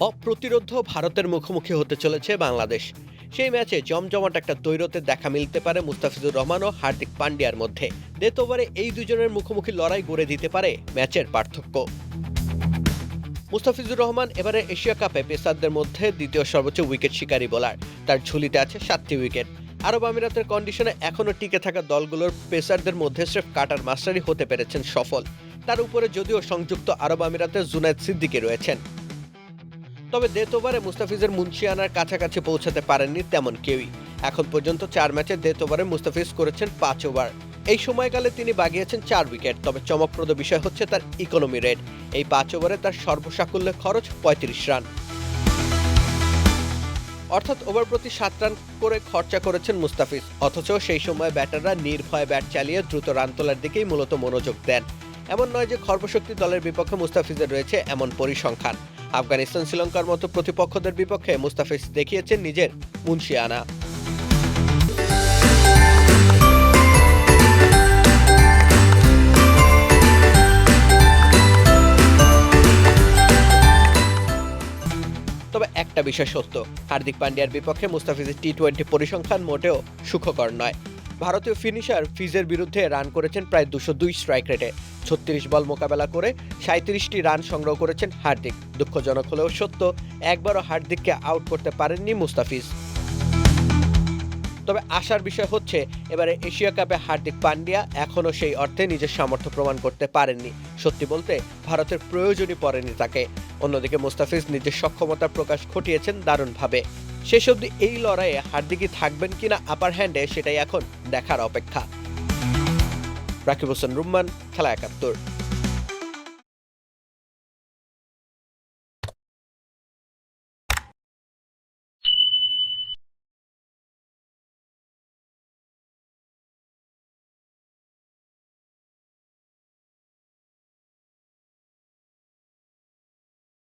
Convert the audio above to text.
অপ্রতিরোধ্য ভারতের মুখোমুখি হতে চলেছে বাংলাদেশ। সেই ম্যাচে জমজমাট একটা দৈরতে দেখা মিলতে পারে মুস্তাফিজুর রহমান ও হার্দিক পান্ডিয়ার মধ্যে। ওভারে এই দুজনের মুখোমুখি লড়াই গড়ে দিতে পারে ম্যাচের পার্থক্য। মুস্তাফিজুর রহমান এবারে এশিয়া কাপে পেসারদের মধ্যে দ্বিতীয় সর্বোচ্চ উইকেট শিকারী বোলার। তার ঝুলিতে আছে সাতটি উইকেট। আরব আমিরাতের কন্ডিশনে এখনও টিকে থাকা দলগুলোর পেসারদের মধ্যে স্রেফ কাটার মাস্টারই হতে পেরেছেন সফল। তার উপরে যদিও সংযুক্ত আরব আমিরাতের জুনায়দ সিদ্দিকি রয়েছেন। তবে ডেথ ওভারে মুস্তাফিজের মুন্সিয়ানার কাছাকাছি পৌঁছাতে পারেননি তেমন কেউই। এখন পর্যন্ত চার ম্যাচে ডেথ ওভারে মুস্তাফিজ করেছেন পাঁচ ওভার। এই সময়কালে তিনি বাগিয়েছেন চার উইকেট, তবে চমকপ্রদ বিষয় হচ্ছে তার ইকোনমি রেট এই পাঁচ ওভারে তার সর্বসাকুল্যে খরচ পঁয়ত্রিশ রান। অর্থাৎ ওভার প্রতি সাত রান করে খরচা করেছেন মুস্তাফিজ। অথচ সেই সময় ব্যাটাররা নির্ভয়ে ব্যাট চালিয়ে দ্রুত রান তোলার দিকেই মূলত মনোযোগ দেন। এমন নয় যে খর্বশক্তি দলের বিপক্ষে মুস্তাফিজের রয়েছে এমন পরিসংখ্যান। আফগানিস্তান শ্রীলঙ্কার মতো প্রতিপক্ষদের বিপক্ষে মুস্তাফিজ দেখিয়েছেন নিজের মুন্সিয়ানা। তবে একটা বিষয় সত্য, হার্দিক পান্ডিয়ার বিপক্ষে মুস্তাফিজের টি টোয়েন্টি পরিসংখ্যান মোটেও সুখকর নয়। ভারতীয় ফিনিশার ফিজের বিরুদ্ধে রান করেছেন প্রায় দুশো দুই স্ট্রাইক রেটে ছত্রিশ বল মোকাবেলা করে সাঁত্রিশটি রান সংগ্রহ করেছেন হার্দিক। দুঃখজনক হলেও সত্য, একবারও হার্দিককে আউট করতে পারেননি মুস্তাফিজ। তবে আশার বিষয় হচ্ছে, এবারে এশিয়া কাপে হার্দিক পান্ডিয়া এখনও সেই অর্থে নিজের সামর্থ্য প্রমাণ করতে পারেননি। সত্যি বলতে, ভারতের প্রয়োজনই পড়েনি তাকে। অন্যদিকে মুস্তাফিজ নিজের সক্ষমতা প্রকাশ ঘটিয়েছেন দারুণভাবে। শেষ অবধি এই লড়াইয়ে হার্দিকই থাকবেন কিনা আপার হ্যান্ডে সেটাই এখন দেখার অপেক্ষা। রাকিব হোসেন রুম্মান, খেলা একাত্তর।